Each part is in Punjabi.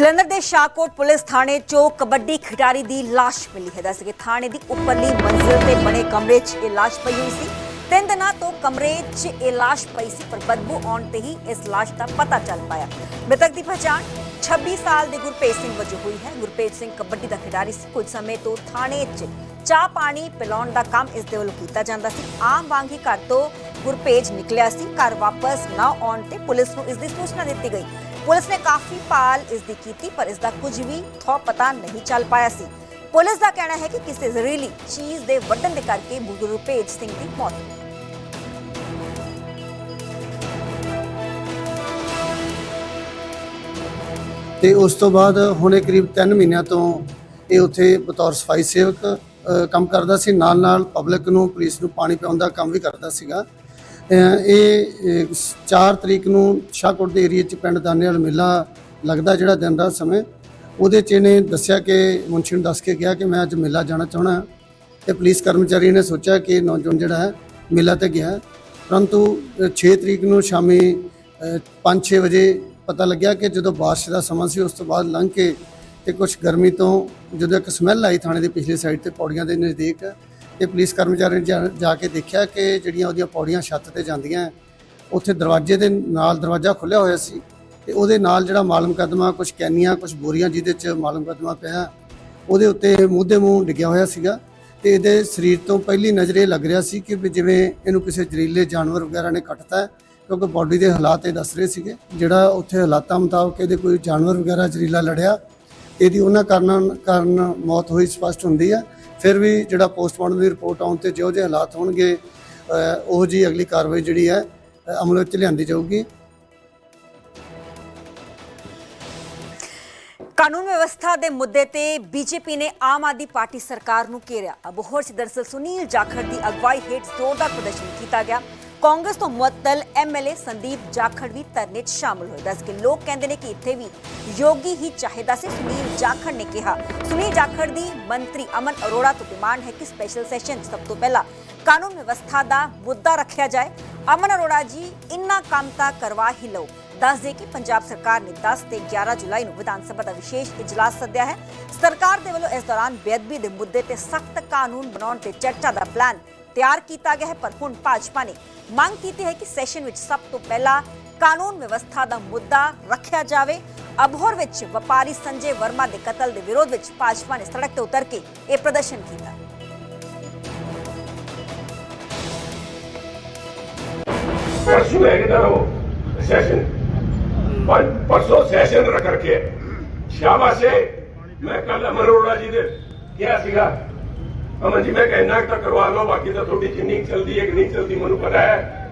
ਜਲੰਧਰ ਦੇ ਸ਼ਾਹਕੋਟ ਪੁਲਿਸ ਥਾਣੇ 'ਚੋਂ ਕਬੱਡੀ ਖਿਡਾਰੀ ਦੀ ਲਾਸ਼ ਮਿਲੀ ਹੈ। ਦੱਸ ਥਾਣੇ ਦੀ ਉੱਪਰਲੀ ਮੰਜ਼ਿਲ ਤੇ ਬਣੇ ਕਮਰੇ 'ਚ ਇਹ ਲਾਸ਼ ਪਈ ਹੋਈ ਸੀ। ਤਿੰਨ ਦਿਨਾਂ ਤੋਂ ਕਮਰੇ 'ਚ ਇਹ ਲਾਸ਼ ਪਈ ਸੀ, ਪਰ ਬਦਬੂ ਆਉਣ ਤੇ ਹੀ ਇਸ ਲਾਸ਼ ਦਾ ਪਤਾ ਚੱਲ ਪਾਇਆ। ਮ੍ਰਿਤਕ ਦੀ ਪਛਾਣ 26 ਸਾਲ ਦੇ ਗੁਰਪ੍ਰੀਤ ਸਿੰਘ ਵਜੋਂ ਹੋਈ ਹੈ। ਗੁਰਪ੍ਰੀਤ ਸਿੰਘ ਕਬੱਡੀ ਦਾ ਖਿਡਾਰੀ ਸੀ। ਕੁਝ ਸਮੇਂ ਤੋਂ ਥਾਣੇ 'ਚ ਚਾਹ ਪਾਣੀ ਪਿਲਾਉਣ ਦਾ ਕੰਮ ਇਸ ਦੇ ਵੱਲੋਂ ਕੀਤਾ ਜਾਂਦਾ ਸੀ। ਆਮ ਵਾਂਗ ਹੀ ਘਰ ਤੋਂ ਗੁਰਪੇਜ ਨਿਕਲਿਆ ਸੀ, ਘਰ ਵਾਪਸ ਨਾ ਆਉਣ ਤੇ ਪੁਲਿਸ ਨੂੰ ਇਸ ਦੀ ਸੂਚਨਾ ਦਿੱਤੀ ਗਈ। ਪੁਲਿਸ ਨੇ ਕਾਫੀ ਭਾਲ ਇਸ ਦੀ ਕੀਤੀ, ਪਰ ਇਸ ਦਾ ਕੁਝ ਵੀ ਥੋ ਪਤਾ ਨਹੀਂ ਚੱਲ ਪਾਇਆ ਸੀ। ਪੁਲਿਸ ਦਾ ਕਹਿਣਾ ਹੈ ਕਿ ਕਿਸੇ ਜ਼ਹਿਰੀਲੀ ਚੀਜ਼ ਦੇ ਵੱਢਣ ਦੇ ਕਰਕੇ ਗੁਰਪੇਜ ਸਿੰਘ ਦੀ ਮੌਤ ਹੋਈ ਤੇ ਉਸ ਤੋਂ ਬਾਅਦ ਹੁਣੇ ਕਰੀਬ 3 ਮਹੀਨਿਆਂ ਤੋਂ ਇਹ ਉੱਥੇ ਬਤੌਰ ਸਫ਼ਾਈ ਸੇਵਕ ਕੰਮ ਕਰਦਾ ਸੀ। ਨਾਲ ਨਾਲ ਪਬਲਿਕ ਨੂੰ, ਪੁਲਿਸ ਨੂੰ ਪਾਣੀ ਪਿਆਉਣ ਦਾ ਕੰਮ ਵੀ ਕਰਦਾ ਸੀਗਾ। ਇਹ 4 ਤਰੀਕ ਨੂੰ ਸ਼ਾਹਕੋਟ ਦੇ ਏਰੀਆ 'ਚ ਪਿੰਡ ਦਾਨੇਵਾਲ ਮੇਲਾ ਲੱਗਦਾ ਜਿਹੜਾ ਦਿਨ ਰਾਤ ਸਮੇਂ। ਉਹਦੇ 'ਚ ਇਹਨੇ ਦੱਸਿਆ ਕਿ, ਮੁਨਸ਼ੀ ਨੂੰ ਦੱਸ ਕੇ ਗਿਆ ਕਿ ਮੈਂ ਅੱਜ ਮੇਲਾ ਜਾਣਾ ਚਾਹਣਾ ਹਾਂ। ਤੇ ਪੁਲਿਸ ਕਰਮਚਾਰੀ ਨੇ ਸੋਚਿਆ ਕਿ ਨੌਜਵਾਨ ਜਿਹੜਾ ਹੈ, ਮੇਲਾ ਤੇ ਗਿਆ ਪਰੰਤੂ 6 ਤਰੀਕ ਨੂੰ ਸ਼ਾਮੀ 5-6 ਵਜੇ ਪਤਾ ਲੱਗਿਆ ਕਿ ਜਦੋਂ ਬਾਰਿਸ਼ ਦਾ ਸਮਾਂ ਸੀ, ਉਸ ਤੋਂ ਬਾਅਦ ਲੰਘ ਕੇ ਤੇ ਕੁਝ ਗਰਮੀ ਤੋਂ ਜਦੋਂ ਇੱਕ ਸਮੈਲ ਆਈ ਥਾਣੇ ਦੇ ਪਿਛਲੇ ਸਾਈਡ ਤੇ, ਪੌੜੀਆਂ ਦੇ ਨਜ਼ਦੀਕ ਤੇ ਪੁਲਿਸ ਕਰਮਚਾਰੀ ਨੇ ਜਾ- ਜਾ ਕੇ ਦੇਖਿਆ ਕਿ ਜਿਹੜੀਆਂ ਉਹਦੀਆਂ ਪੌੜੀਆਂ ਛੱਤ ਤੇ ਜਾਂਦੀਆਂ ਹੈ, ਉੱਥੇ ਦਰਵਾਜ਼ੇ ਦੇ ਨਾਲ ਦਰਵਾਜ਼ਾ ਖੁੱਲਿਆ ਹੋਇਆ ਸੀ ਤੇ ਉਹਦੇ ਨਾਲ ਜਿਹੜਾ ਮਾਲ ਮੁਕੱਦਮਾ ਕੁਝ ਕੈਨੀਆਂ ਕੁਝ ਬੋਰੀਆਂ ਜਿਹਦੇ ਚ ਮਾਲ ਮੁਕੱਦਮਾ ਪਿਆ ਉਹਦੇ ਉੱਤੇ ਮੂੰਹ ਦੇ ਮੂੰਹ ਡਿੱਗਿਆ ਹੋਇਆ ਸੀਗਾ ਤੇ ਇਹਦੇ ਸਰੀਰ ਤੋਂ ਪਹਿਲੀ ਨਜ਼ਰ ਇਹ ਲੱਗ ਰਿਹਾ ਸੀ ਕਿ ਵੀ ਜਿਵੇਂ ਇਹਨੂੰ ਕਿਸੇ ਜ਼ਹਿਰੀਲੇ ਜਾਨਵਰ ਵਗੈਰਾ ਨੇ ਕੱਟਤਾ ਹੈ ਕਿਉਂਕਿ ਬਾਡੀ ਦੇ ਹਾਲਾਤ ਇਹ ਦੱਸ ਰਹੇ ਸੀਗੇ ਜਿਹੜਾ ਉੱਥੇ ਹਾਲਾਤਾਂ ਮੁਤਾਬਕ ਇਹਦੇ ਕੋਈ ਜਾਨਵਰ ਵਗੈਰਾ ਜ਼ਹਿਰੀਲਾ ਲੜਿਆ ਇਹਦੀ ਉਹਨਾਂ ਕਾਰਨਾਂ ਕਾਰਨ ਮੌਤ ਹੋਈ ਸਪਸ਼ਟ ਹੁੰਦੀ ਹੈ ਫਿਰ ਵੀ ਜਿਹੜਾ ਪੋਸਟਮਾਰਟਮ ਦੀ ਰਿਪੋਰਟ ਆਉਣ ਤੇ ਜਿਹੋ ਜਿਹੇ ਹਾਲਾਤ ਹੋਣਗੇ ਉਹ ਜੀ ਅਗਲੀ ਕਾਰਵਾਈ ਜਿਹੜੀ ਹੈ ਅਮਲ ਵਿੱਚ ਲਿਆਂਦੀ ਜਾਊਗੀ। ਕਾਨੂੰਨ ਵਿਵਸਥਾ ਦੇ ਮੁੱਦੇ ਤੇ ਬੀਜੇਪੀ ਨੇ ਆਮ ਆਦਮੀ ਪਾਰਟੀ ਸਰਕਾਰ ਨੂੰ ਘੇਰਿਆ। ਅਬੋਹਰ ਚ ਦਰਸਲ ਸੁਨੀਲ ਜਾਖੜ ਦੀ ਅਗਵਾਈ ਹੇਠ ਜ਼ੋਰਦਾਰ ਪ੍ਰਦਰਸ਼ਨ ਕੀਤਾ ਗਿਆ। ਕਾਂਗਰਸ ਤੋਂ ਮੁਅੱਤਲ ਐਮਐਲਏ ਸੰਦੀਪ ਜਾਖੜ ਵੀ ਧਰਨੇ 'ਚ ਸ਼ਾਮਲ ਹੋਏ। ਦੱਸ ਕਿ ਲੋਕ ਕਹਿੰਦੇ ਨੇ ਕਿ ਇੱਥੇ ਵੀ ਯੋਗੀ ਹੀ ਚਾਹੀਦਾ ਸੀ, ਸੁਨੀਲ ਜਾਖੜ ਨੇ ਕਿਹਾ। ਸੁਨੀਲ ਜਾਖੜ ਦੀ ਮੰਤਰੀ ਅਮਨ ਅਰੋੜਾ ਤੋਂ ਡਿਮਾਂਡ ਹੈ ਕਿ ਸਪੈਸ਼ਲ ਸੈਸ਼ਨ ਸਭ ਤੋਂ ਪਹਿਲਾਂ ਕਾਨੂੰਨ ਵਿਵਸਥਾ ਦਾ ਮੁੱਦਾ ਰੱਖਿਆ ਜਾਏ। ਅਮਨ ਅਰੋੜਾ ਜੀ, ਇੰਨਾ ਕੰਮ ਤਾਂ ਕਰਵਾ ਹੀ ਲਓ। ਦੱਸ ਦੇ ਕਿ ਪੰਜਾਬ ਸਰਕਾਰ ਨੇ 10 ਤੇ 11 ਜੁਲਾਈ ਨੂੰ ਵਿਧਾਨ ਸਭਾ ਦਾ ਵਿਸ਼ੇਸ਼ ਇਜਲਾਸ ਸੱਦਿਆ ਹੈ। ਸਰਕਾਰ ਦੇ ਵੱਲੋਂ ਇਸ ਦੌਰਾਨ ਬੇਅਦਬੀ ਦੇ ਮੁੱਦੇ ਤੇ ਸਖਤ ਕਾਨੂੰਨ ਬਣਾਉਣ ਤੇ ਚਰਚਾ ਦਾ ਪਲਾਨ ਤਿਆਰ ਕੀਤਾ ਗਿਆ ਹੈ, ਪਰ ਹੁਣ ਭਾਜਪਾ ਨੇ ਮੰਗ ਕੀਤੀ ਹੈ ਕਿ ਸੈਸ਼ਨ ਵਿੱਚ ਸਭ ਤੋਂ ਪਹਿਲਾਂ ਕਾਨੂੰਨ ਵਿਵਸਥਾ ਦਾ ਮੁੱਦਾ ਰੱਖਿਆ ਜਾਵੇ। ਅਬਹੋਰ ਵਿੱਚ ਵਪਾਰੀ ਸੰਜੇ ਵਰਮਾ ਦੇ ਕਤਲ ਦੇ ਵਿਰੋਧ ਵਿੱਚ ਭਾਜਪਾ ਨੇ ਸੜਕ ਤੇ ਉਤਰ ਕੇ ਇਹ ਪ੍ਰਦਰਸ਼ਨ ਕੀਤਾ। ਪਰਸੋਂ ਹੈ ਕਿਦਾਂ ਉਹ ਸੈਸ਼ਨ। ਪਰਸੋਂ ਸੈਸ਼ਨ ਰੱਖ ਰਕੇ ਸ਼ਾਬਾਸ਼ ਮੈਂ ਕੱਲ ਅਮਰੋੜਾ ਜੀ ਦੇ ਕਿਹਾ ਸੀਗਾ ਅਮਨ ਜੀ ਮੈਂ ਕਹਿਣਾ ਤਾਂ ਕਰਵਾ ਲਓ ਬਾਕੀ ਤਾਂ ਤੁਹਾਡੀ ਜਿੰਨੀ ਚਲਦੀ ਹੈ ਕਿ ਨਹੀਂ ਚਲਦੀ ਮੈਨੂੰ ਪਤਾ ਹੈ।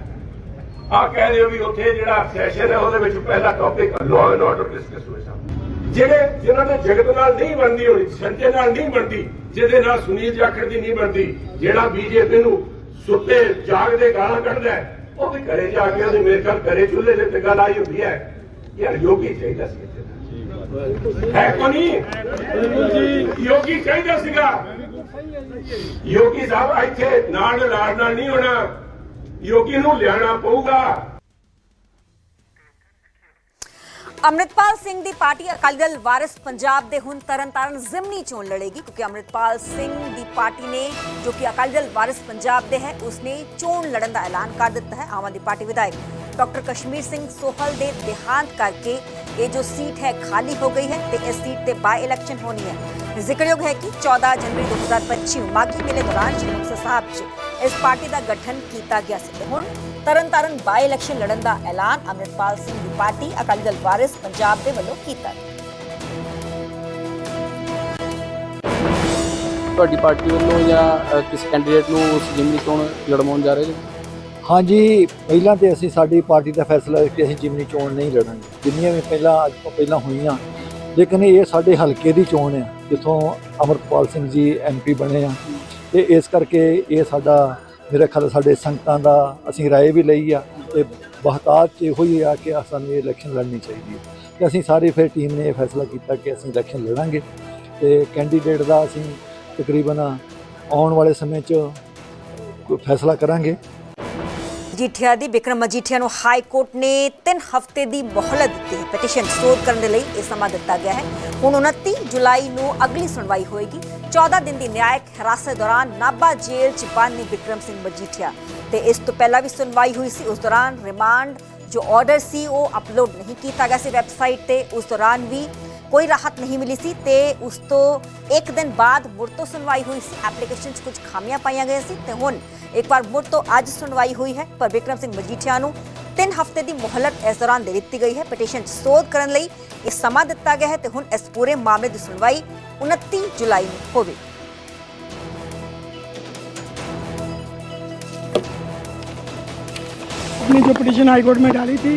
ਆ ਕਹਿ ਰਹੇ ਹੋ ਵੀ ਉੱਥੇ ਜਿਹੜਾ ਸੈਸ਼ਨ ਹੈ ਉਹਦੇ ਵਿੱਚ ਪਹਿਲਾ topic law and order discuss ਹੋਇਆ ਜਿਹੜੇ ਜਿਨ੍ਹਾਂ ਦੇ ਜਗਤ ਨਾਲ ਨਹੀਂ ਬਣਦੀ ਹੋਣੀ ਸੰਜੇ ਨਾਲ ਨਹੀਂ ਬਣਦੀ ਜਿਹਦੇ ਨਾਲ ਸੁਨੀਲ ਜਾਖੜ ਦੀ ਨਹੀਂ ਬਣਦੀ ਜਿਹੜਾ ਬੀਜੇਪੀ ਨੂੰ ਸੁੱਤੇ ਜਾਗਦੇ ਗਾਲਾਂ ਕੱਢਦਾ ਹੈ, ਉਹ ਵੀ ਘਰੇ ਜਾ ਕੇ ਉਹਦੇ ਮੇਰੇ ਖਿਆਲ ਘਰੇ ਚੁੱਲ੍ਹੇ ਦੇ ਤੇ ਗੱਲ ਆਈ ਹੁੰਦੀ ਹੈ। ਯਾਰ ਯੋਗੀ ਚਾਹੀਦਾ ਸੀ। ਹੈ ਕੋ ਨਹੀਂ? ਯੋਗੀ ਚਾਹੀਦਾ ਸੀਗਾ। ਯੋਗੀ ਸਾਹਿਬ ਇੱਥੇ ਨਾਲ ਲਾੜ ਨਾਲ ਨਹੀਂ ਹੋਣਾ ਯੋਗੀ ਨੂੰ ਲਿਆਣਾ ਪਊਗਾ ਅੰਮ੍ਰਿਤਪਾਲ ਸਿੰਘ ਦੀ ਪਾਰਟੀ ਅਕਾਲੀ ਦਲ ਵਾਰਿਸ ਪੰਜਾਬ ਦੇ ਹੁਣ ਤਰਨਤਾਰਨ ਜ਼ਿਮਨੀ ਚੋਣ ਲੜੇਗੀ ਕਿਉਂਕਿ ਅੰਮ੍ਰਿਤਪਾਲ ਸਿੰਘ ਦੀ ਪਾਰਟੀ ਨੇ ਜੋ ਕਿ ਅਕਾਲੀ ਦਲ ਵਾਰਿਸ ਪੰਜਾਬ ਦੇ ਹੈ ਉਸਨੇ ਚੋਣ ਲੜਨ ਦਾ ਐਲਾਨ ਕਰ ਦਿੱਤਾ ਹੈ ਆਮ ਆਦਮੀ ਪਾਰਟੀ ਵਿਧਾਇਕ ਡਾਕਟਰ ਕਸ਼ਮੀਰ ਸਿੰਘ ਸੋਹਲ ਦੇ ਦੇਹਾਂਤ ਕਰਕੇ ਇਹ ਜੋ ਸੀਟ ਹੈ ਖਾਲੀ ਹੋ ਗਈ ਹੈ ਤੇ ਇਸ ਸੀਟ ਤੇ ਬਾਈ ਇਲੈਕਸ਼ਨ ਹੋਣੀ ਹੈ ਜ਼ਿਕਰਯੋਗ ਹੈ ਕਿ 14 ਜਨਵਰੀ 2025 ਨੂੰ ਮਾਘੀ ਮੇਲੇ ਦੌਰਾਨ ਸ਼੍ਰੀ ਮੁਕਤਸਰ ਸਾਹਿਬ 'ਚ ਇਸ ਪਾਰਟੀ ਦਾ ਗਠਨ ਕੀਤਾ ਗਿਆ ਸੀ ਤੇ ਹੁਣ ਤਰਨਤਾਰਨ ਬਾਈ ਇਲੈਕਸ਼ਨ ਲੜਨ ਦਾ ਐਲਾਨ ਅੰਮ੍ਰਿਤਪਾਲ ਸਿੰਘ ਦੀ ਪਾਰਟੀ ਅਕਾਲੀ ਦਲ ਵਾਰਿਸ ਪੰਜਾਬ ਦੇ ਵੱਲੋਂ ਕੀਤਾ ਤੁਹਾਡੀ ਪਾਰਟੀ ਵੱਲੋਂ ਜਾਂ ਕਿਸੇ ਕੈਂਡੀਡੇਟ ਨੂੰ ਉਸ ਜਿਮਨੀ ਚੋਣ ਲੜਵਾਉਣ ਜਾ ਰਹੇ ਜੀ ਹਾਂਜੀ ਪਹਿਲਾਂ ਤੇ ਅਸੀਂ ਸਾਡੀ ਪਾਰਟੀ ਦਾ ਫੈਸਲਾ ਕਿ ਅਸੀਂ ਜਿਮਨੀ ਚੋਣ ਨਹੀਂ ਲੜਾਂਗੇ ਜਿੰਨੀਆਂ ਵੀ ਪਹਿਲਾਂ ਅੱਜ ਤੋਂ ਪਹਿਲਾਂ ਹੋਈਆਂ ਲੇਕਿਨ ਇਹ ਸਾਡੇ ਹਲਕੇ ਦੀ ਚੋਣ ਹੈ ਜਿੱਥੋਂ ਅਮਰਪਾਲ ਸਿੰਘ ਜੀ ਐਮਪੀ ਬਣੇ ਆ। ਤੇ ਇਸ ਕਰਕੇ ਇਹ ਸਾਡਾ, ਮੇਰੇ ਖਿਆਲ ਸਾਡੇ ਸੰਗਤਾਂ ਦਾ ਅਸੀਂ ਰਾਏ ਵੀ ਲਈ ਆ ਤੇ ਬਹਤਾਤ ਚ ਇਹੋ ਹੀ ਆ ਕਿ ਸਾਨੂੰ ਇਹ ਇਲੈਕਸ਼ਨ ਲੜਨੀ ਚਾਹੀਦੀ ਹੈ ਤੇ ਅਸੀਂ ਸਾਰੀ ਫਿਰ ਟੀਮ ਨੇ ਇਹ ਫੈਸਲਾ ਕੀਤਾ ਕਿ ਅਸੀਂ ਇਲੈਕਸ਼ਨ ਲੜਾਂਗੇ। ਤੇ ਕੈਂਡੀਡੇਟ ਦਾ ਅਸੀਂ ਤਕਰੀਬਨ ਆਉਣ ਵਾਲੇ ਸਮੇਂ 'ਚ ਕੋਈ ਫੈਸਲਾ ਕਰਾਂਗੇ। ਮਜੀਠੀਆ ਦੀ, ਵਿਕਰਮ ਮਜੀਠੀਆ ਨੂੰ ਹਾਈ ਕੋਰਟ ਨੇ 3 ਹਫ਼ਤੇ ਦੀ ਮੋਹਲਤ ਦਿੱਤੀ ਹੈ। ਪਟੀਸ਼ਨ ਸੋਧ ਕਰਨ ਦੇ ਲਈ ਇਹ ਸਮਾਂ ਦਿੱਤਾ ਗਿਆ ਹੈ। ਹੁਣ 29 ਜੁਲਾਈ ਨੂੰ ਅਗਲੀ ਸੁਣਵਾਈ ਹੋਏਗੀ। 14 ਦਿਨ ਦੀ ਨਿਆਇਕ ਹਿਰਾਸਤ ਦੌਰਾਨ ਨਾਭਾ ਜੇਲ੍ਹ 'ਚ ਬੰਦ ਨੇ ਵਿਕਰਮ ਸਿੰਘ ਮਜੀਠੀਆ। ਤੇ ਇਸ ਤੋਂ ਪਹਿਲਾਂ ਵੀ ਸੁਣਵਾਈ ਹੋਈ ਸੀ। ਉਸ ਦੌਰਾਨ ਰਿਮਾਂਡ ਜੋ ਆਰਡਰ ਸੀ, ਉਹ ਅਪਲੋਡ ਨਹੀਂ ਕੀਤਾ ਗਿਆ ਸੀ ਵੈਬਸਾਈਟ ਤੇ। ਉਸ ਦੌਰਾਨ ਵੀ ਕੋਈ ਰਾਹਤ ਨਹੀਂ ਮਿਲੀ ਸੀ ਤੇ ਉਸ ਤੋਂ ਇੱਕ ਦਿਨ ਬਾਅਦ ਮੁੜ ਤੋਂ ਸੁਣਵਾਈ ਹੋਈ ਸੀ ਐਪਲੀਕੇਸ਼ਨ 'ਚ ਕੁਝ ਖਾਮੀਆਂ ਪਾਈਆਂ ਗਈਆਂ ਸੀ ਤੇ ਹੁਣ ਇੱਕ ਵਾਰ ਮੁੜ ਤੋਂ ਅੱਜ ਸੁਣਵਾਈ ਹੋਈ ਹੈ ਪਰ ਵਿਕਰਮ ਸਿੰਘ ਮਜੀਠੀਆ ਨੂੰ 3 ਹਫ਼ਤੇ ਦੀ ਮੋਹਲਤ ਇਸ ਦੌਰਾਨ ਦੇ ਦਿੱਤੀ ਗਈ ਹੈ ਪਟੀਸ਼ਨ 'ਚ ਸੋਧ ਕਰਨ ਲਈ ਇਹ ਸਮਾਂ ਦਿੱਤਾ ਗਿਆ ਹੈ ਤੇ ਹੁਣ ਇਸ ਪੂਰੇ ਮਾਮਲੇ ਦੀ ਸੁਣਵਾਈ 29 ਜੁਲਾਈ ਨੂੰ ਹੋਵੇਗੀ अपनी जो पिटीशन हाई कोर्ट में डाली थी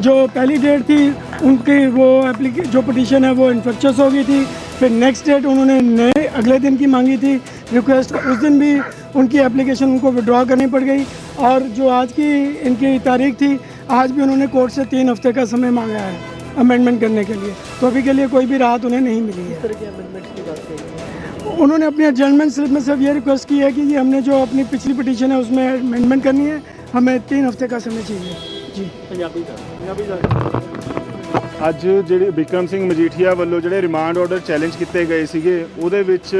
जो पहली डेट थी उनकी वो एप्लीके जो पटिशन है वो इन्फेक्चस हो गई थी। फिर नेक्स्ट डेट उन्होंने नए अगले दिन की मांगी थी। रिक्वेस्ट उस दिन भी उनकी एप्लीकेशन उनको विड्रॉ करनी पड़ गई। और जो आज की इनकी तारीख थी आज भी उन्होंने कोर्ट से तीन हफ़्ते का समय मांगा है अमेंडमेंट करने के लिए। तो अभी के लिए कोई भी राहत उन्हें नहीं मिली है। उन्होंने अपनी एडजमेंट स्लिप में सिर्फ़ ये रिक्वेस्ट की है कि ये हमने जो अपनी पिछली पटिशन है उसमें अमेंडमेंट करनी है। हमें तीन हफ़्ते का समय चाहिए। जी। ਅੱਜ ਜਿਹੜੇ ਬਿਕਰਮ ਸਿੰਘ ਮਜੀਠੀਆ ਵੱਲੋਂ ਜਿਹੜੇ ਰਿਮਾਂਡ ਆਰਡਰ ਚੈਲੰਜ ਕੀਤੇ ਗਏ ਸੀਗੇ, ਉਹਦੇ ਵਿੱਚ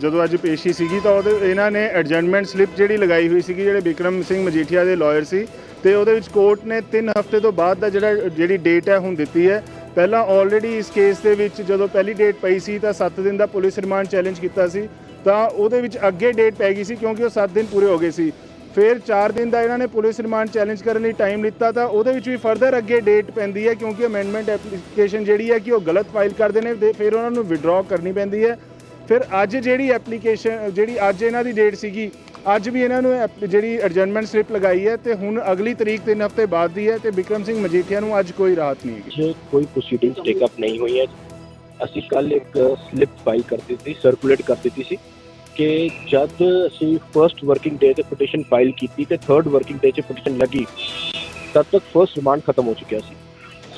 ਜਦੋਂ ਅੱਜ ਪੇਸ਼ੀ ਸੀਗੀ ਤਾਂ ਉਹਦੇ, ਇਹਨਾਂ ਨੇ ਐਡਜਮੈਂਟ ਸਲਿੱਪ ਜਿਹੜੀ ਲਗਾਈ ਹੋਈ ਸੀਗੀ, ਜਿਹੜੇ ਬਿਕਰਮ ਸਿੰਘ ਮਜੀਠੀਆ ਦੇ ਲਾਇਰ ਸੀ, ਤੇ ਉਹਦੇ ਵਿੱਚ ਕੋਰਟ ਨੇ 3 ਹਫ਼ਤੇ ਤੋਂ ਬਾਅਦ ਦਾ ਜਿਹੜਾ, ਜਿਹੜੀ ਡੇਟ ਹੈ ਹੁਣ ਦਿੱਤੀ ਹੈ। ਪਹਿਲਾਂ ਆਲਰੇਡੀ ਇਸ ਕੇਸ ਦੇ ਵਿੱਚ ਜਦੋਂ ਪਹਿਲੀ ਡੇਟ ਪਈ ਸੀ ਤਾਂ 7 ਦਿਨ ਦਾ ਪੁਲਿਸ ਰਿਮਾਂਡ ਚੈਲੰਜ ਕੀਤਾ ਸੀ, ਤਾਂ ਉਹਦੇ ਵਿੱਚ ਅੱਗੇ ਡੇਟ ਪੈ ਗਈ ਸੀ ਕਿਉਂਕਿ ਉਹ 7 ਦਿਨ ਪੂਰੇ ਹੋ ਗਏ ਸੀ। ਫਿਰ 4 ਦਿਨ ਦਾ ਇਹਨਾਂ ਨੇ ਪੁਲਿਸ ਰਿਮਾਂਡ ਚੈਲੰਜ ਕਰਨ ਲਈ ਟਾਈਮ ਲਿੱਤਾ ਤਾਂ ਉਹਦੇ ਵਿੱਚ ਵੀ ਫਰਦਰ ਅੱਗੇ ਡੇਟ ਪੈਂਦੀ ਹੈ ਕਿਉਂਕਿ ਅਮੈਂਡਮੈਂਟ ਐਪਲੀਕੇਸ਼ਨ ਜਿਹੜੀ ਹੈ ਕਿ ਉਹ ਗਲਤ ਫਾਈਲ ਕਰਦੇ ਨੇ ਫਿਰ ਉਹਨਾਂ ਨੂੰ ਵਿਡਰਾਅ ਕਰਨੀ ਪੈਂਦੀ ਹੈ। ਫਿਰ ਅੱਜ ਜਿਹੜੀ ਐਪਲੀਕੇਸ਼ਨ ਜਿਹੜੀ ਅੱਜ ਇਹਨਾਂ ਦੀ ਡੇਟ ਸੀਗੀ, ਅੱਜ ਵੀ ਇਹਨਾਂ ਨੂੰ ਜਿਹੜੀ ਐਡਜਮੈਂਟ ਸਲਿੱਪ ਲਗਾਈ ਹੈ ਤੇ ਹੁਣ ਅਗਲੀ ਤਰੀਕ 3 ਹਫ਼ਤੇ ਬਾਅਦ ਦੀ ਹੈ ਤੇ ਵਿਕਰਮ ਸਿੰਘ ਮਜੀਠੀਆ ਨੂੰ ਅੱਜ ਕੋਈ ਰਾਹਤ ਨਹੀਂ ਹੈਗੀ। ਚ ਕੋਈ ਪ੍ਰੋਸੀਡਿੰਗਸ ਟੇਕ ਅਪ ਨਹੀਂ ਹੋਈਆਂ ਅਸੀਂ ਕੱਲ ਇੱਕ ਸਲਿੱਪ ਫਾਈਲ ਕਰ ਦਿੱਤੀ ਸਰਕੂਲੇਟ ਕਰ ਦਿੱਤੀ ਸੀ। ਕਿ ਜਦ ਅਸੀਂ ਫਰਸਟ ਵਰਕਿੰਗ ਡੇ ਤੇ ਪਟੀਸ਼ਨ ਫਾਈਲ ਕੀਤੀ ਤੇ ਥਰਡ ਵਰਕਿੰਗ ਡੇ 'ਚ ਪਟੀਸ਼ਨ ਲੱਗੀ, ਤਦ ਤੱਕ ਫਰਸਟ ਰਿਮਾਂਡ ਖਤਮ ਹੋ ਚੁੱਕਿਆ ਸੀ।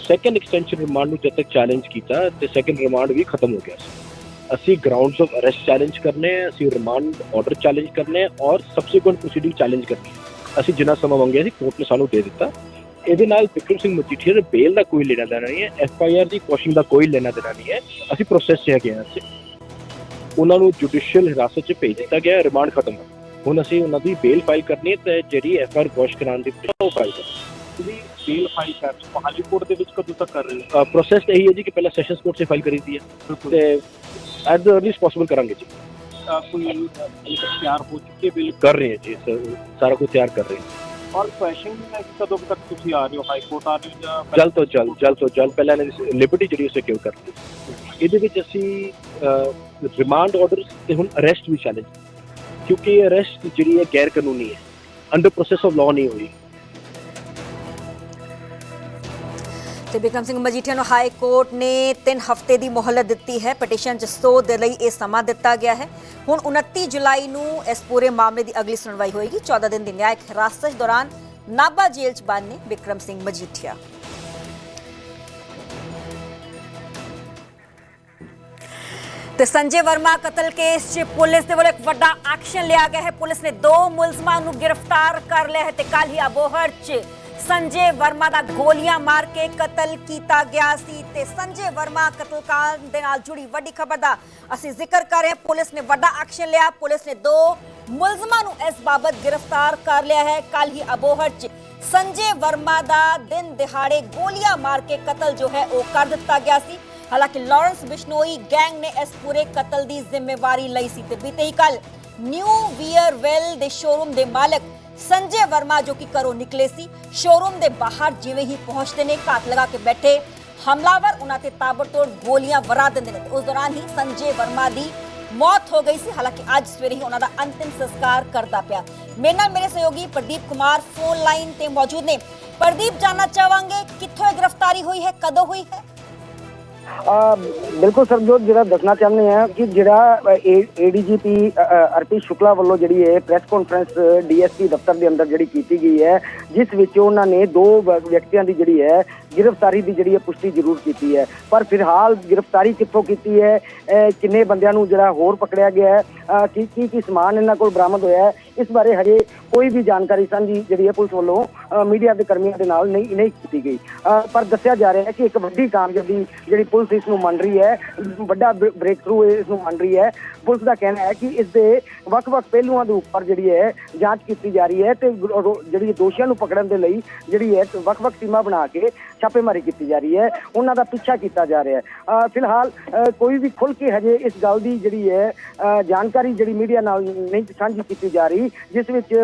ਸੈਕੰਡ ਐਕਸਟੈਂਸ਼ਨ ਰਿਮਾਂਡ ਨੂੰ ਜਦ ਤੱਕ ਚੈਲੰਜ ਕੀਤਾ ਤੇ ਸੈਕੰਡ ਰਿਮਾਂਡ ਵੀ ਖਤਮ ਹੋ ਗਿਆ ਸੀ। ਅਸੀਂ ਗਰਾਊਂਡਸ ਆਫ ਅਰੈਸਟ ਚੈਲੰਜ ਕਰਨੇ ਆ, ਅਸੀਂ ਰਿਮਾਂਡ ਆਰਡਰ ਚੈਲੰਜ ਕਰਨੇ ਆ ਔਰ ਸਬਸੀਕੁਐਂਟ ਪ੍ਰੋਸੀਡਿੰਗ ਚੈਲੰਜ ਕਰਨੀ ਹੈ ਅਸੀਂ ਜਿੰਨਾ ਸਮਾਂ ਮੰਗਿਆ ਸੀ ਕੋਰਟ ਨੇ ਸਾਨੂੰ ਦੇ ਦਿੱਤਾ। ਇਹਦੇ ਨਾਲ ਵਿਕਰਮ ਸਿੰਘ ਮਜੀਠੀਆ ਦੇ ਬੇਲ ਦਾ ਕੋਈ ਲੈਣਾ ਦੇਣਾ ਨਹੀਂ ਹੈ ਐਫ ਆਈ ਆਰ ਦੀ ਕੋਸ਼ਿੰਗ ਦਾ ਕੋਈ ਲੈਣਾ ਦੇਣਾ ਨਹੀਂ ਹੈ। ਅਸੀਂ ਪ੍ਰੋਸੈਸ 'ਚ ਹੈਗੇ ਹਾਂ, ਅਸੀਂ ਉਹਨਾਂ ਨੂੰ ਜੁਡੀਸ਼ੀਅਲ ਹਿਰਾਸਤ 'ਚ ਭੇਜ ਦਿੱਤਾ ਗਿਆ ਹੈ ਰਿਮਾਂਡ ਖਤਮ ਹੈ ਹੁਣ ਅਸੀਂ ਉਹਨਾਂ ਦੀ ਬੇਲ ਫਾਈਲ ਕਰਨੀ ਹੈ ਜਿਹੜੀ ਐਫ ਆਰ ਵਾਸ਼ ਦੀ ਫਾਈਲ ਹੈ। ਤੁਸੀਂ ਬੇਲ ਫਾਈਲ ਕਰ ਕੋਰਟ ਦੇ ਵਿੱਚ ਕਦੋਂ ਤੱਕ ਕਰ ਰਹੇ ਹੋ? ਪ੍ਰੋਸੈਸ ਇਹੀ ਹੈ ਜੀ ਕਿ ਪਹਿਲਾਂ ਸੈਸ਼ਨਸ ਕੋਰਟ 'ਚ ਫਾਈਲ ਕਰੀਦੀ ਹੈ ਤੇ ਐਟ ਦ ਅਰਲੀਸਟ ਪੋਸੀਬਲ ਕਰਾਂਗੇ ਜੀ। ਕੋਈ ਤਿਆਰ ਹੋ ਚੁੱਕੇ ਬਿਲ? ਕਰ ਰਹੇ ਹੈ ਜੀ ਸਾਰਾ ਕੁਝ ਤਿਆਰ ਕਰ ਰਹੇ ਹਾਂ। ਔਰ ਕੁਐਸਚਨ ਵੀ ਹੈ ਕਿ ਕਦੋਂ ਤੱਕ ਤੁਸੀਂ ਆ ਰਹੇ ਹੋ ਹਾਈ ਕੋਰਟ ਆ ਰਹੇ ਹੋ ਜਾਂ ਜਲਦ ਤੋਂ ਜਲਦ ਜਲਦ ਤੋਂ ਜਲਦ ਪਹਿਲਾਂ ਲਿਬਰਟੀ ਜਿਹੜੀ ਇਹਦੇ ਵਿੱਚ ਅਸੀਂ ਰਿਮਾਂਡ ਆਰਡਰ ਤੇ ਹੁਣ ਅਰੈਸਟ ਵੀ ਚੈਲੰਜ ਕਿਉਂਕਿ ਅਰੈਸਟ ਜਿਹੜੀ ਹੈ ਗੈਰ ਕਾਨੂੰਨੀ ਹੈ। ਅੰਡਰ ਪ੍ਰੋਸੈਸ ਆਫ ਲਾਅ ਨਹੀਂ ਹੋਈ। ਤੇ ਬਿਕਰਮ ਸਿੰਘ ਮਜੀਠੀਆ ਨੂੰ ਹਾਈ ਕੋਰਟ ਨੇ 3 ਹਫ਼ਤੇ ਦੀ ਮੋਹਲਤ ਦਿੱਤੀ ਹੈ। ਪਟੀਸ਼ਨ 'ਚ ਸੋਧ ਦੇ ਲਈ ਇਹ ਸਮਾਂ ਦਿੱਤਾ ਗਿਆ ਹੈ। ਹੁਣ 29 ਜੁਲਾਈ ਨੂੰ ਇਸ ਪੂਰੇ ਮਾਮਲੇ ਦੀ ਅਗਲੀ ਸੁਣਵਾਈ ਹੋਏਗੀ। 14 ਦਿਨ ਦੀ ਨਿਆਇਕ ਹਿਰਾਸਤ ਦੌਰਾਨ ਨਾਭਾ ਜੇਲ੍ਹ 'ਚ ਬੰਦ ਨੇ ਬਿਕਰਮ ਸਿੰਘ ਮਜੀਠੀਆ। ਤੇ ਸੰਜੇ ਵਰਮਾ ਕਤਲ ਕੇਸ 'ਚ ਪੁਲਿਸ ਦੇ ਵੱਲੋਂ ਇੱਕ ਵੱਡਾ ਐਕਸ਼ਨ ਲਿਆ ਗਿਆ ਹੈ। ਪੁਲਿਸ ਨੇ ਦੋ ਮੁਲਜ਼ਮਾਂ ਨੂੰ ਗ੍ਰਿਫਤਾਰ ਕਰ ਲਿਆ ਹੈ ਤੇ ਕੱਲ ਹੀ ਅਬੋਹਰ 'ਚ ਸੰਜੇ ਵਰਮਾ ਦਾ ਗੋਲੀਆਂ ਮਾਰ ਕੇ ਕਤਲ ਕੀਤਾ ਗਿਆ ਸੀ ਤੇ ਸੰਜੇ ਵਰਮਾ ਕਤਲकांड ਦੇ ਨਾਲ ਜੁੜੀ ਵੱਡੀ ਖਬਰ ਦਾ ਅਸੀਂ ਜ਼ਿਕਰ ਕਰ ਰਹੇ ਹਾਂ। ਪੁਲਿਸ ਨੇ ਵੱਡਾ ਐਕਸ਼ਨ ਲਿਆ। ਪੁਲਿਸ ਨੇ ਦੋ ਮੁਲਜ਼ਮਾਂ ਨੂੰ ਇਸ ਬਾਬਤ ਗ੍ਰਿਫਤਾਰ ਕਰ ਲਿਆ ਹੈ। ਕੱਲ ਹੀ ਅਬੋਹਰ 'ਚ ਸੰਜੇ ਵਰਮਾ ਦਾ ਦਿਨ ਦਿਹਾੜੇ ਗੋਲੀਆਂ ਮਾਰ ਕੇ ਕਤਲ ਜੋ ਹੈ ਉਹ ਕਰ ਦਿੱਤਾ ਗਿਆ ਸੀ। ਹਾਲਾਂਕਿ ਲਾਰੈਂਸ ਬਿਸ਼ਨੋਈ ਗੈਂਗ ਨੇ ਇਸ ਪੂਰੇ ਕਤਲ ਦੀ ਜ਼ਿੰਮੇਵਾਰੀ ਲਈ ਸੀ ਤੇ ਬੀਤੇ ਹੀ ਕੱਲ ਨਿਊ ਵੀਅਰਵੈਲ ਦੇ ਸ਼ੋਰੂਮ ਦੇ ਮਾਲਕ ਸੰਜੇ ਵਰਮਾ ਜੋ ਕਿ ਘਰੋਂ ਨਿਕਲੇ ਸੀ, ਸ਼ੋਰੂਮ ਦੇ ਬਾਹਰ ਜਿਵੇਂ ਹੀ ਪਹੁੰਚਦੇ ਨੇ, ਘਾਤ ਲਗਾ ਕੇ ਬੈਠੇ, ਹਮਲਾਵਰ ਉਹਨਾਂ ਤੇ ਤਾਬੜਤੋੜ ਗੋਲੀਆਂ ਵਰਾ ਦਿੰਦੇ ਨੇ ਉਸ ਦੌਰਾਨ ਹੀ ਸੰਜੇ ਵਰਮਾ ਦੀ ਮੌਤ ਹੋ ਗਈ ਸੀ। ਹਾਲਾਂਕਿ ਅੱਜ ਸਵੇਰੇ ਹੀ ਉਹਨਾਂ ਦਾ ਅੰਤਿਮ ਸੰਸਕਾਰ ਕਰਦਾ ਪਿਆ। ਮੇਰੇ ਨਾਲ ਮੇਰੇ ਸਹਿਯੋਗੀ ਪ੍ਰਦੀਪ ਕੁਮਾਰ ਫੋਨ ਲਾਈਨ ਤੇ ਮੌਜੂਦ ਨੇ। ਪ੍ਰਦੀਪ, ਜਾਨਣਾ ਚਾਹਾਂਗੇ ਕਿੱਥੋਂ ਇਹ ਗ੍ਰਿਫਤਾਰੀ ਹੋਈ ਹੈ, ਕਦੋਂ ਹੋਈ ਹੈ? ਆ, ਬਿਲਕੁਲ ਸਰਜੋਤ ਜਿਹੜਾ ਦੱਸਣਾ ਚਾਹੁੰਦੇ ਆ ਕਿ ਜਿਹੜਾ ਏਡੀਜੀਪੀ ਅਰਪੀ ਸ਼ੁਕਲਾ ਵੱਲੋਂ ਜਿਹੜੀ ਹੈ ਪ੍ਰੈਸ ਕਾਨਫਰੰਸ ਡੀਐਸਪੀ ਦਫ਼ਤਰ ਦੇ ਅੰਦਰ ਜਿਹੜੀ ਕੀਤੀ ਗਈ ਹੈ, ਜਿਸ ਵਿੱਚ ਉਹਨਾਂ ਨੇ ਦੋ ਵਿਅਕਤੀਆਂ ਦੀ ਜਿਹੜੀ ਹੈ, ਗ੍ਰਿਫਤਾਰੀ ਦੀ ਜਿਹੜੀ ਹੈ ਪੁਸ਼ਟੀ ਜ਼ਰੂਰ ਕੀਤੀ ਹੈ। ਪਰ ਫਿਲਹਾਲ ਗ੍ਰਿਫਤਾਰੀ ਕਿੱਥੋਂ ਕੀਤੀ ਹੈ ਕਿੰਨੇ ਬੰਦਿਆਂ ਨੂੰ ਜਿਹੜਾ ਹੋਰ ਪਕੜਿਆ ਗਿਆ ਹੈ ਕੀ ਕੀ ਕੀ ਸਮਾਨ ਇਹਨਾਂ ਕੋਲ ਬਰਾਮਦ ਹੋਇਆ ਹੈ, ਇਸ ਬਾਰੇ ਹਜੇ ਕੋਈ ਵੀ ਜਾਣਕਾਰੀ ਸਾਂਝੀ ਜਿਹੜੀ ਹੈ ਪੁਲਿਸ ਵੱਲੋਂ ਮੀਡੀਆ ਦੇ ਕਰਮੀਆਂ ਦੇ ਨਾਲ ਨਹੀਂ ਨਹੀਂ ਕੀਤੀ ਗਈ। ਪਰ ਦੱਸਿਆ ਜਾ ਰਿਹਾ ਹੈ ਕਿ ਇੱਕ ਵੱਡੀ ਕਾਮਯਾਬੀ ਜਿਹੜੀ ਪੁਲਿਸ ਇਸ ਨੂੰ ਮੰਨ ਰਹੀ ਹੈ, ਵੱਡਾ ਬ੍ਰੇਕ ਥਰੂ ਇਸ ਨੂੰ ਮੰਨ ਰਹੀ ਹੈ। ਪੁਲਿਸ ਦਾ ਕਹਿਣਾ ਹੈ ਕਿ ਇਸ ਦੇ ਵੱਖ-ਵੱਖ ਪਹਿਲੂਆਂ ਦੇ ਉੱਪਰ ਜਿਹੜੀ ਹੈ ਜਾਂਚ ਕੀਤੀ ਜਾ ਰਹੀ ਹੈ ਤੇ ਜਿਹੜੀ ਦੋਸ਼ੀਆਂ ਨੂੰ ਪਕੜਨ ਦੇ ਲਈ ਜਿਹੜੀ ਹੈ ਵੱਖ-ਵੱਖ ਟੀਮਾਂ ਬਣਾ ਕੇ ਛਾਪੇਮਾਰੀ ਕੀਤੀ ਜਾ ਰਹੀ ਹੈ। ਉਹਨਾਂ ਦਾ ਪਿੱਛਾ ਕੀਤਾ ਜਾ ਰਿਹਾ ਹੈ। ਫਿਲਹਾਲ ਕੋਈ ਵੀ ਖੁੱਲ ਕੇ ਹਜੇ ਇਸ ਗੱਲ ਦੀ ਜਿਹੜੀ ਹੈ ਜਾਣਕਾਰੀ ਜਿਹੜੀ ਮੀਡੀਆ ਨਾਲ ਨਹੀਂ ਸਾਂਝੀ ਕੀਤੀ ਜਾ ਰਹੀ, ਜਿਸ ਵਿੱਚ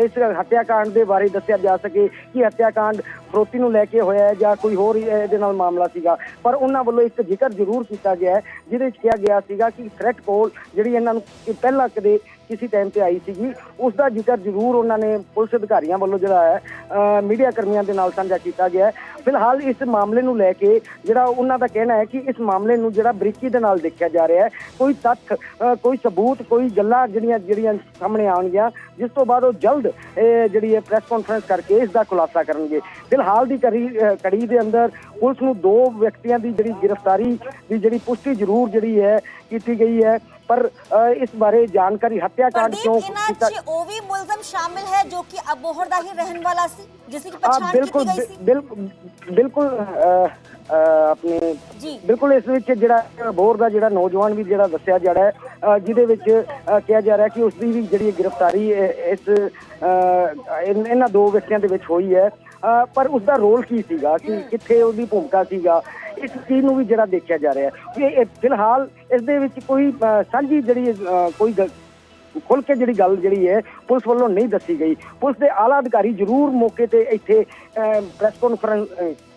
ਇਸ ਹੱਤਿਆਕਾਂਡ ਦੇ ਬਾਰੇ ਦੱਸਿਆ ਜਾ ਸਕੇ ਕਿ ਹੱਤਿਆਕਾਂਡ ਫਰੋਤੀ ਨੂੰ ਲੈ ਕੇ ਹੋਇਆ ਹੈ ਜਾਂ ਕੋਈ ਹੋਰ ਇਹਦੇ ਨਾਲ ਮਾਮਲਾ ਸੀਗਾ। ਪਰ ਉਹਨਾਂ ਵੱਲੋਂ ਇੱਕ ਜ਼ਿਕਰ ਜ਼ਰੂਰ ਕੀਤਾ ਗਿਆ ਹੈ, ਜਿਹਦੇ ਵਿੱਚ ਕਿਹਾ ਗਿਆ ਸੀਗਾ ਕਿ ਥ੍ਰੈਟ ਕੋਲ ਜਿਹੜੀ ਇਹਨਾਂ ਨੂੰ ਪਹਿਲਾਂ ਕਦੇ ਕਿਸੇ ਟਾਈਮ ਤੇ ਆਈ ਸੀਗੀ। ਉਸ ਦਾ ਜ਼ਿਕਰ ਜ਼ਰੂਰ ਉਹਨਾਂ ਨੇ ਪੁਲਿਸ ਅਧਿਕਾਰੀਆਂ ਵੱਲੋਂ ਜਿਹੜਾ ਹੈ ਮੀਡੀਆ ਕਰਮੀਆਂ ਦੇ ਨਾਲ ਸਾਂਝਾ ਕੀਤਾ ਗਿਆ ਫਿਲਹਾਲ ਇਸ ਮਾਮਲੇ ਨੂੰ ਲੈ ਕੇ ਜਿਹੜਾ ਉਹਨਾਂ ਦਾ ਕਹਿਣਾ ਹੈ ਕਿ ਇਸ ਮਾਮਲੇ ਨੂੰ ਜਿਹੜਾ ਬਰੀਕੀ ਦੇ ਨਾਲ ਦੇਖਿਆ ਜਾ ਰਿਹਾ ਹੈ ਕੋਈ ਤੱਥ ਕੋਈ ਸਬੂਤ ਕੋਈ ਗੱਲਾਂ ਜਿਹੜੀਆਂ ਜਿਹੜੀਆਂ ਸਾਹਮਣੇ ਆਉਣਗੀਆਂ ਜਿਸ ਤੋਂ ਬਾਅਦ ਉਹ ਜਲਦ ਇਹ ਜਿਹੜੀ ਹੈ ਪ੍ਰੈਸ ਕਾਨਫਰੰਸ ਕਰਕੇ ਇਸ ਦਾ ਖੁਲਾਸਾ ਕਰਨਗੇ। ਫਿਲਹਾਲ ਦੀ ਕੜੀ ਅ, ਕੜੀ ਦੇ ਅੰਦਰ ਪੁਲਿਸ ਨੂੰ ਦੋ ਵਿਅਕਤੀਆਂ ਦੀ ਜਿਹੜੀ ਗ੍ਰਿਫਤਾਰੀ ਦੀ ਜਿਹੜੀ ਪੁਸ਼ਟੀ ਜ਼ਰੂਰ ਜਿਹੜੀ ਹੈ ਕੀਤੀ ਗਈ ਹੈ। ਪਰ ਅ, ਇਸ ਬਾਰੇ ਜਾਣਕਾਰੀ ਹੱਤਿਆਕਾਂਡ ਪ੍ਰਦੀਪ ਕਿਉਂ ਇਹਨਾਂ ਕੀਤਾ 'ਚ ਉਹ ਵੀ ਮੁਲਜ਼ਮ ਸ਼ਾਮਿਲ ਹੈ ਜੋ ਕਿ ਅਬੋਹਰ ਦਾ ਹੀ ਰਹਿਣ ਵਾਲਾ ਸੀ ਜਿਸ ਦੀ ਆ ਪਛਾਣ ਬਿਲਕੁਲ ਕੀਤੀ ਗਈ ਸੀ? ਬਿਲਕੁਲ ਬਿਲਕੁਲ ਅ, ਅ, ਆਪਣੇ ਬਿਲਕੁਲ ਇਸ ਵਿੱਚ ਜਿਹੜਾ ਬੋਰ ਦਾ ਜਿਹੜਾ ਨੌਜਵਾਨ ਵੀ ਜਿਹੜਾ ਦੱਸਿਆ ਜਾ ਰਿਹਾ ਹੈ ਜਿਹਦੇ ਵਿੱਚ ਕਿਹਾ ਜਾ ਰਿਹਾ ਕਿ ਉਸ ਦੀ ਵੀ ਜਿਹੜੀ ਗ੍ਰਿਫਤਾਰੀ ਇਸ ਇਹਨਾਂ ਦੋ ਵਿਅਕਤੀਆਂ ਦੇ ਵਿੱਚ ਹੋਈ ਹੈ। ਪਰ ਉਸ ਦਾ ਰੋਲ ਕੀ ਸੀਗਾ? ਕਿ ਕਿੱਥੇ ਉਹਦੀ ਭੂਮਿਕਾ ਸੀਗਾ? ਇਸ ਚੀਜ਼ ਨੂੰ ਵੀ ਜਿਹੜਾ ਦੇਖਿਆ ਜਾ ਰਿਹਾ ਹੈ। ਇਹ ਫਿਲਹਾਲ ਇਸ ਦੇ ਵਿੱਚ ਕੋਈ ਸਾਂਝੀ ਜਿਹੜੀ ਕੋਈ ਗੱਲ- ਖੁੱਲ ਕੇ ਜਿਹੜੀ ਗੱਲ ਜਿਹੜੀ ਹੈ, ਪੁਲਿਸ ਵੱਲੋਂ ਨਹੀਂ ਦੱਸੀ ਗਈ। ਪੁਲਿਸ ਦੇ ਆਲਾ ਅਧਿਕਾਰੀ ਜ਼ਰੂਰ ਮੌਕੇ ਤੇ ਇੱਥੇ ਪ੍ਰੈਸ ਕਾਨਫਰੰਸ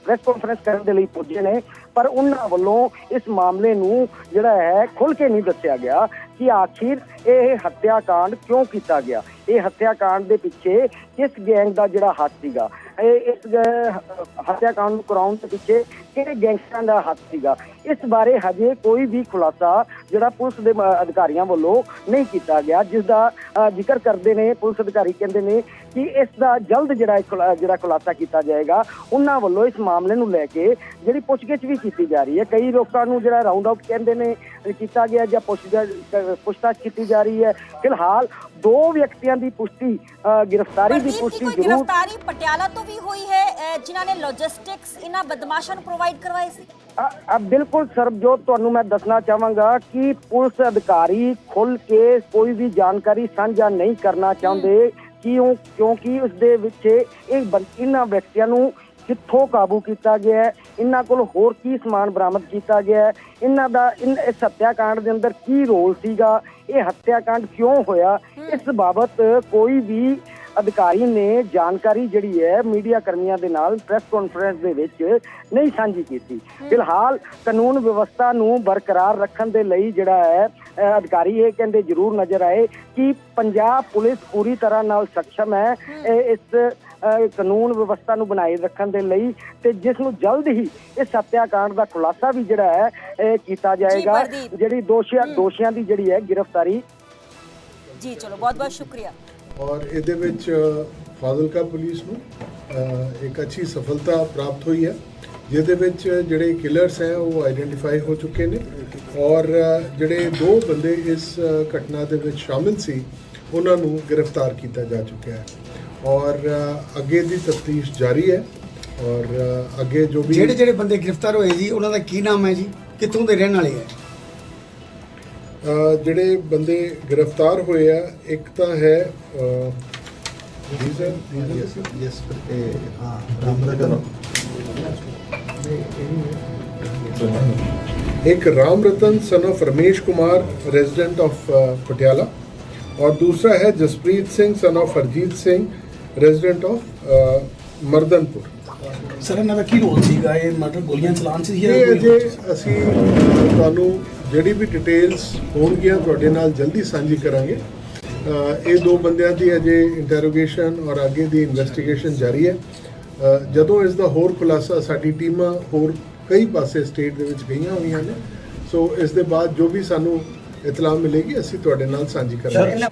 ਪ੍ਰੈਸ ਕਾਨਫਰੰਸ ਕਰਨ ਦੇ ਲਈ ਪੁੱਜੇ ਨੇ। ਪਰ ਉਹਨਾਂ ਵੱਲੋਂ ਇਸ ਮਾਮਲੇ ਨੂੰ ਜਿਹੜਾ ਹੈ ਖੁੱਲ ਕੇ ਨਹੀਂ ਦੱਸਿਆ ਗਿਆ। ਕਿ ਆਖਿਰ ਇਹ ਹੱਤਿਆਕਾਂਡ ਕਿਉਂ ਕੀਤਾ ਗਿਆ? ਇਹ ਹੱਤਿਆਕਾਂਡ ਦੇ ਪਿੱਛੇ ਕਿਸ ਗੈਂਗ ਦਾ ਜਿਹੜਾ ਹੱਥ ਸੀਗਾ? ਇਹ ਇਸ ਗ- ਹੱਤਿਆਕਾਂਡ ਨੂੰ ਕਰਾਉਣ ਦੇ ਪਿੱਛੇ ਕਿਹੜੇ ਗੈਂਗਸਟਰਾਂ ਦਾ ਹੱਥ ਸੀਗਾ? ਇਸ ਬਾਰੇ ਹਜੇ ਕੋਈ ਵੀ ਖੁਲਾਸਾ ਜਿਹੜਾ ਪੁਲਿਸ ਦੇ ਅਧਿਕਾਰੀਆਂ ਵੱਲੋਂ ਨਹੀਂ ਕੀਤਾ ਗਿਆ, ਜਿਸ ਦਾ ਜ਼ਿਕਰ ਕਰਦੇ ਨੇ, ਪੁਲਿਸ ਅਧਿਕਾਰੀ ਕਹਿੰਦੇ ਨੇ ਕਿ ਇਸ ਦਾ ਜਲਦ ਜਿਹੜਾ ਇਹ ਖੁਲਾ- ਜਿਹੜਾ ਖੁਲਾਸਾ ਕੀਤਾ ਜਾਏਗਾ, ਉਹਨਾਂ ਵੱਲੋਂ ਇਸ ਮਾਮਲੇ ਨੂੰ ਲੈ ਕੇ ਜਿਹੜੀ ਪੁੱਛਗਿੱਛ ਵੀ ਕੀਤੀ ਜਾ ਰਹੀ ਹੈ। ਕਈ ਲੋਕਾਂ ਨੂੰ ਜਿਹੜਾ ਰਾਉਂਡ ਆਊਟ ਕਹਿੰਦੇ ਨੇ, ਕੀਤਾ ਗਿਆ ਜਾਂ ਪੁੱਛਗਿੱਛ ਪੁੱਛਤਾਛ ਕੀਤੀ ਜਾ ਰਹੀ ਹੈ। ਫਿਲਹਾਲ ਦੋ ਵਿਅਕਤੀਆਂ ਦੀ ਪੁਸ਼ਟੀ ਗ੍ਰਿਫਤਾਰੀ ਦੀ ਪੁਸ਼ਟੀ ਜ਼ਰੂਰ ਗ੍ਰਿਫਤਾਰੀ ਪਟਿਆਲਾ ਤੋਂ ਵੀ ਹੋਈ ਹੈ। ਜਿਨ੍ਹਾਂ ਨੇ ਲੌਜਿਸਟਿਕਸ ਇਹਨਾਂ ਬਦਮਾਸ਼ਾਂ ਨੂੰ ਪ੍ਰੋਵਾਈਡ ਕਰਵਾਏ ਸੀ? ਅ, ਬਿਲਕੁਲ ਸਰਬਜੋਤ ਤੁਹਾਨੂੰ ਮੈਂ ਦੱਸਣਾ ਚਾਹਾਂਗਾ ਕਿ ਪੁਲਿਸ ਅਧਿਕਾਰੀ ਖੁੱਲ ਕੇ ਕੋਈ ਵੀ ਜਾਣਕਾਰੀ ਸਾਂਝਾ ਨਹੀਂ ਕਰਨਾ ਚਾਹੁੰਦੇ। ਕਿਉਂ ਕਿਉਂਕਿ ਉਸ ਦੇ ਵਿੱਚ ਇਹ ਇਹਨਾਂ ਵਿਅਕਤੀਆਂ ਨੂੰ ਕਿੱਥੋਂ ਕਾਬੂ ਕੀਤਾ ਗਿਆ ਹੈ? ਇਹਨਾਂ ਕੋਲ ਹੋਰ ਕੀ ਸਮਾਨ ਬਰਾਮਦ ਕੀਤਾ ਗਿਆ ਹੈ? ਇਹਨਾਂ ਦਾ ਇਸ ਹੱਤਿਆਕਾਂਡ ਦੇ ਅੰਦਰ ਕੀ ਰੋਲ ਸੀਗਾ? ਇਹ ਹੱਤਿਆਕਾਂਡ ਕਿਉਂ ਹੋਇਆ? ਇਸ ਬਾਬਤ ਕੋਈ ਵੀ ਅਧਿਕਾਰੀ ਨੇ ਜਾਣਕਾਰੀ ਜਿਹੜੀ ਹੈ ਮੀਡੀਆ ਕਰਮੀਆਂ ਦੇ ਨਾਲ ਪ੍ਰੈਸ ਕਾਨਫਰੰਸ ਦੇ ਵਿੱਚ ਨਹੀਂ ਸਾਂਝੀ ਕੀਤੀ। ਫਿਲਹਾਲ ਕਾਨੂੰਨ ਵਿਵਸਥਾ ਨੂੰ ਬਰਕਰਾਰ ਰੱਖਣ ਦੇ ਲਈ ਜਿਹੜਾ ਹੈ ਅਧਿਕਾਰੀ ਇਹ ਕਹਿੰਦੇ ਜ਼ਰੂਰ ਨਜ਼ਰ ਆਏ ਕਿ ਪੰਜਾਬ ਪੁਲਿਸ ਪੂਰੀ ਤਰ੍ਹਾਂ ਨਾਲ ਸક્ષਮ ਹੈ। ਇਸ ਕਾਨੂੰਨ ਵਿਵਸਥਾ ਨੂੰ ਬਣਾਏ ਰੱਖਣ ਦੇ ਲਈ ਤੇ ਜਿਸ ਨੂੰ ਜਲਦ ਹੀ ਇਸ ਹੱਤਿਆਕਾਂਡ ਦਾ ਖੁਲਾਸਾ ਵੀ ਜਿਹੜਾ ਹੈ ਇਹ ਕੀਤਾ ਜਾਏਗਾ। ਜਿਹੜੀ ਦੋਸ਼ੀਆਂ ਦੋਸ਼ੀਆਂ ਦੀ ਜਿਹੜੀ ਹੈ ਗ੍ਰਿਫਤਾਰੀ। ਜੀ ਚਲੋ ਬਹੁਤ ਬਹੁਤ ਸ਼ੁਕਰੀਆ। ਔਰ ਇਹਦੇ ਵਿੱਚ ਫਾਜ਼ਿਲਕਾ ਪੁਲਿਸ ਨੂੰ ਇੱਕ ਅੱਛੀ ਸਫਲਤਾ ਪ੍ਰਾਪਤ ਹੋਈ ਹੈ। ਜਿਹਦੇ ਵਿੱਚ ਜਿਹੜੇ ਕਿਲਰਸ ਹੈ ਉਹ ਆਈਡੈਂਟੀਫਾਈ ਹੋ ਚੁੱਕੇ ਨੇ। ਔਰ ਜਿਹੜੇ ਦੋ ਬੰਦੇ ਇਸ ਘਟਨਾ ਦੇ ਵਿੱਚ ਸ਼ਾਮਿਲ ਸੀ ਉਹਨਾਂ ਨੂੰ ਗ੍ਰਿਫਤਾਰ ਕੀਤਾ ਜਾ ਚੁੱਕਿਆ ਹੈ। ਔਰ ਅ, ਅੱਗੇ ਦੀ ਤਫਤੀਸ਼ ਜਾਰੀ ਹੈ ਔਰ ਅ, ਅੱਗੇ ਜੋ ਵੀ ਜਿਹੜੇ ਜਿਹੜੇ ਬੰਦੇ ਗ੍ਰਿਫਤਾਰ ਹੋਏ ਜੀ ਉਹਨਾਂ ਦਾ ਕੀ ਨਾਮ ਹੈ ਜੀ ਕਿੱਥੋਂ ਦੇ ਰਹਿਣ ਵਾਲੇ ਹੈ ਅ, ਜਿਹੜੇ ਬੰਦੇ ਗ੍ਰਿਫਤਾਰ ਹੋਏ ਆ ਇੱਕ ਤਾਂ ਹੈ ਅ, these are- these are- yes ਹਾਂ ਰਾਮਨਗਰ एक Ram Ratan son of Ramesh Kumar resident of Patiala और दूसरा है Jaspreet Singh son of Harjeet Singh resident of Mardanpur sir ਇਹਨਾਂ ਦਾ ਕੀ ਰੋਲ ਸੀਗਾ? ਇਹ ਮਰਡਰ ਗੋਲੀਆਂ ਚਲਾਉਣ ਸੀ ਜਾਂ ਇਹ ਅਜੇ ਅਸੀਂ ਤੁਹਾਨੂੰ ਜਿਹੜੀ ਵੀ ਡਿਟੇਲਸ ਹੋਣਗੀਆਂ ਤੁਹਾਡੇ ਨਾਲ ਜਲਦੀ ਸਾਂਝੀ ਕਰਾਂਗੇ। ਇਹ ਦੋ ਬੰਦਿਆਂ ਦੀ ਅਜੇ ਇੰਟਰੋਗੇਸ਼ਨ ਔਰ ਅੱਗੇ ਦੀ ਇਨਵੈਸਟੀਗੇਸ਼ਨ ਜਾਰੀ ਹੈ। ਜਦੋਂ ਇਸ ਦਾ ਹੋਰ ਖੁਲਾਸਾ ਸਾਡੀ ਟੀਮਾਂ ਹੋਰ ਕਈ ਪਾਸੇ ਸਟੇਟ ਦੇ ਵਿੱਚ ਗਈਆਂ ਹੋਈਆਂ ਨੇ। ਸੋ ਇਸ ਦੇ ਬਾਅਦ ਜੋ ਵੀ ਸਾਨੂੰ ਇਤਲਾਹ ਮਿਲੇਗੀ ਅਸੀਂ ਤੁਹਾਡੇ ਨਾਲ ਸਾਂਝੀ ਕਰਾਂਗੇ।